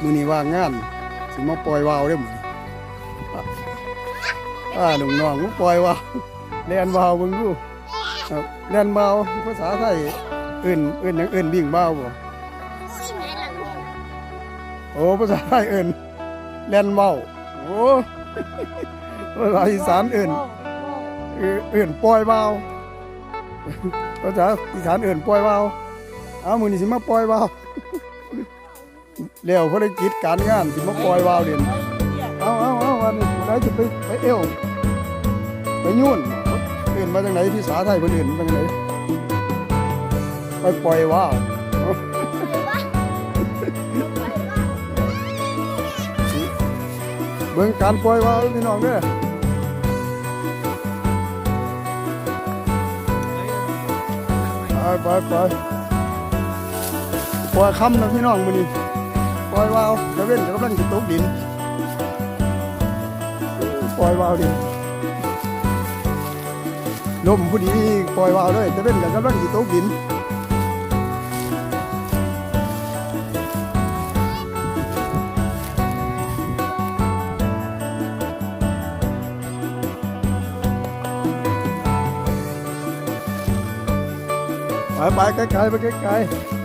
มือนี้ว่างงานสิมาปล่อยวาวเด้อมื้อนี้อะอ่าน้องปล่อยวาวเรียนวาวเบิ่งดูครับเรียนวาวภาษาไทยเอิ้นเอิ้นหยังเอิ้นวิ่งวาวบ่โอ้ภาษาไทยเอิ้นเรียนวาวโอ้ภาษาอีสานเอิ้นเอิ้นปล่อยวาวภาษาอีสานเอิ้นปล่อยวาวเอามือนี้สิมาปล่อยวาว แล้วภารกิจการงานสิมาปล่อยวาวเด่นเอาเอาเอาวันนี้ได้จะไปไปเอวไปยุ่นเอื่นมาจากไหนพี่สาไทยเพิ่นเอื่นมาจากไหนไปปล่อยวาวเบิ่งการปล่อยวาวพี่น้องเด้อไปไปไปปล่อยคำนะพี่น้องมื้อนี้ ล่อยวาวจะเว้นจะกำลังจะตกดินปล่อยวาวดิลมผู้ดีปล่อยวาวเลยจะเว้นจะกำลังจะตกดินไปไปไกลๆไปไกลๆ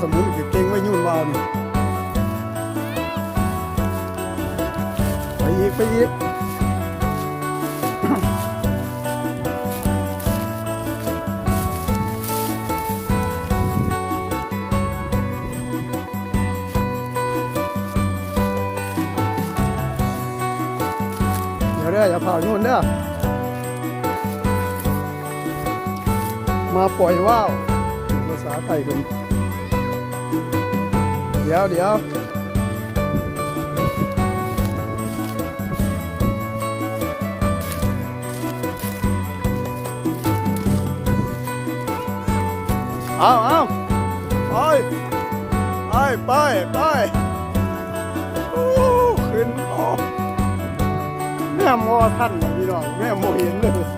สมุนก็เก่งไว้ยุ่นวานี่ไปอีกไปอีกเด้ออย่าเผายุ่นเด้อมาปล่อยว่าวภาษาไทยเป็น ดี๋ยวเดี๋ยวเอาเอาไปไปไปไปขึ้นออกแม่มอท่านนะพี่น้องแม่โมเห็นเลย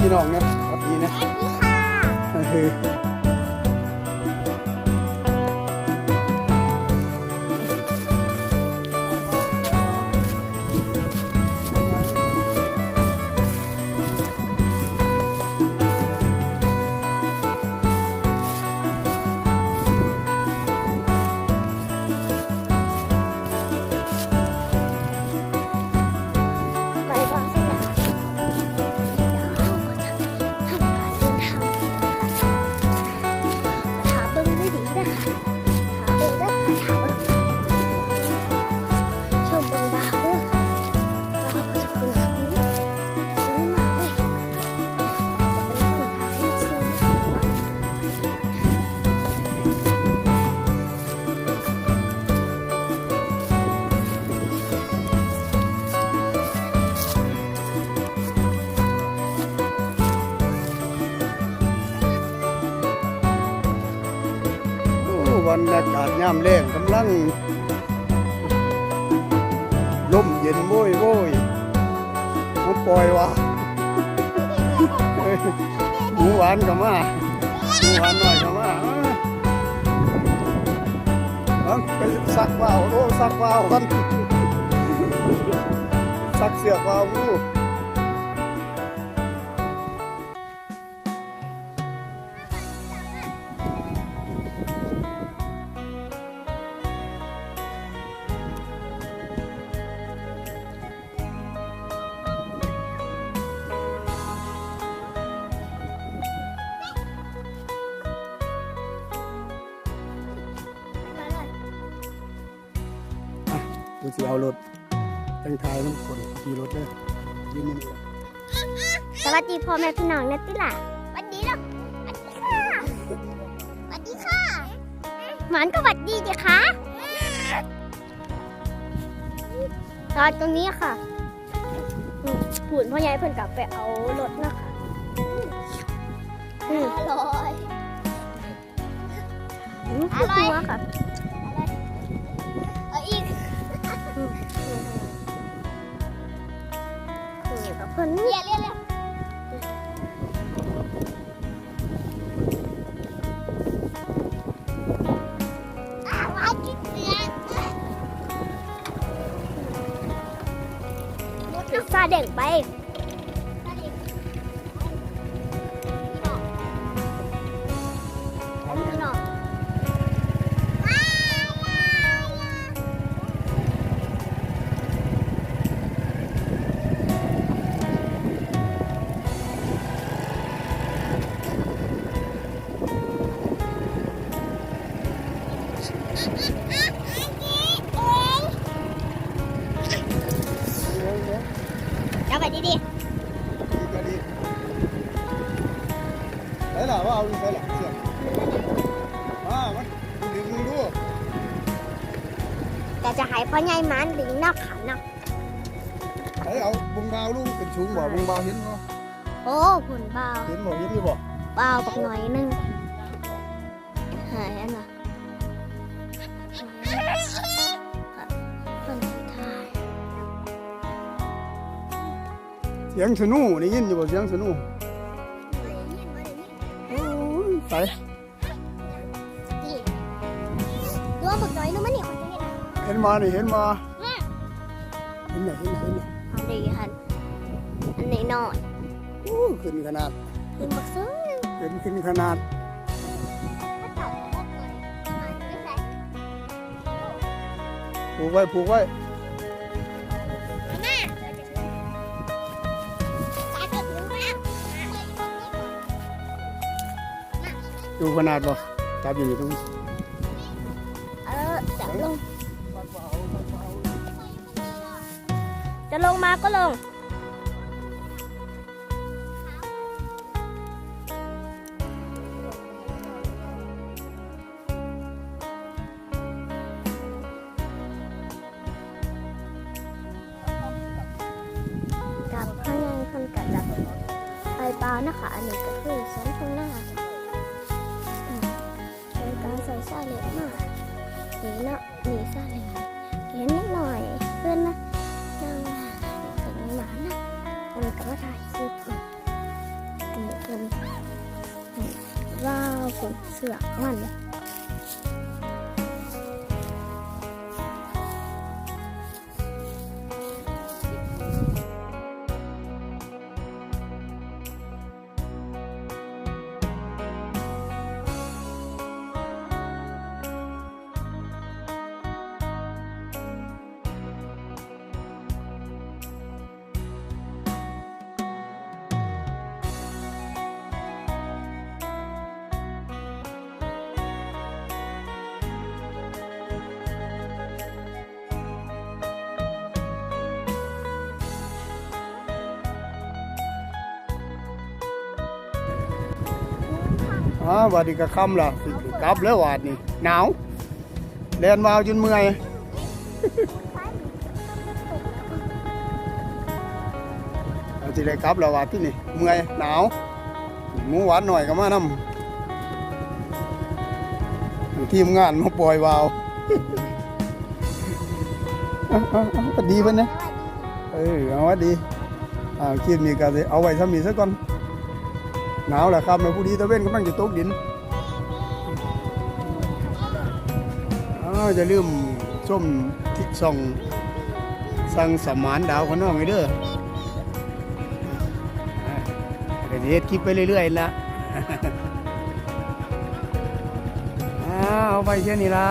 พี่น้องนะสวัสดีนะเออโากาศยามแรงกำลังลมเย็นโว้ยโว้ยมาปล่อยว่ะหมูหวานกับมาหมูหวานหน่อยกับมาเอาไปซักว่าวโอ้ซักว่าวกันซักเสือกว่าวกู กูสิเอารถแต่งทายมันคนขี่รถเลยยืนนี่สวัสดีพ่อแม่พี่น้องนะติล่ะสวัสดีล่ะสวัสดีค่ะหมานก็สวัสดีดิคะตอนตรงนี้ค่ะอืมหุ่นพ่อใหญ่เพิ่นกลับไปเอารถนะคะอืมอร่อยค่ะ เด็กไป แต่จะให้พ่อใหญ่มันดึงนอกขานักใส่เอาบุงเบาลูกเป็นสูงบ่บุงเบาเห็นบ่โอ้ผลเบาเห็นบ่เห็นอยู่บ่เบาบักหน่อยนึงหายอันน่ะคนสุดท้าย เสียงสนูได้ยินอยู่บ่เสียงสนูโอ้ยใส่นี่ดูว่าบักหน่อยนึงมันนี่คนจะเห็นเห็นมานี่เห็นมาเห็นไหนเห็นไหนเห็นไหนอันนี้หันอันนี้น้อยโอ้ขึ้นขนาดขึ้นบักซึ้งขึ้นขึ้นขนาดถ้าเต่าบักหน่อยมันไม่ใส่ผูกไว้ผูกไว้แม่ตาจะถึงแล้วดูขนาดบ่จับอยู่นี่ตรงนี้เออจะลง ลงมาก็ลง กับข้างในคนกับดับไฟปลานะคะอันนี้ก็คือสันทงหน้า ผมเอ๋อวันนี้ก็ค่ำละกลับแล้ววาดนี่หนาวแดนวาวจนเมื่อยเอาสิได้กลับแล้ววาดที่นี่เมื่อยหนาวหมูหวานหน่อยก็มานำทีมงานมาปล่อยวาวเอาเอาเอาก็ดีเพิ่นนะเออเอาว่าดีอ่าคลิปนี้ก็สิเอาไว้ทำนี้ซะก่อน หนาวแหละครับในผู้ดีตะเว้นกำลังจะตกดินจะลืมส้มทิศส่องสั่งสมานดาวขน้องไว้เด้ออ่าก็จะเฮ็ดคลิปไปเรื่อยๆละอ้าวเอาไปเช่นนี้ละ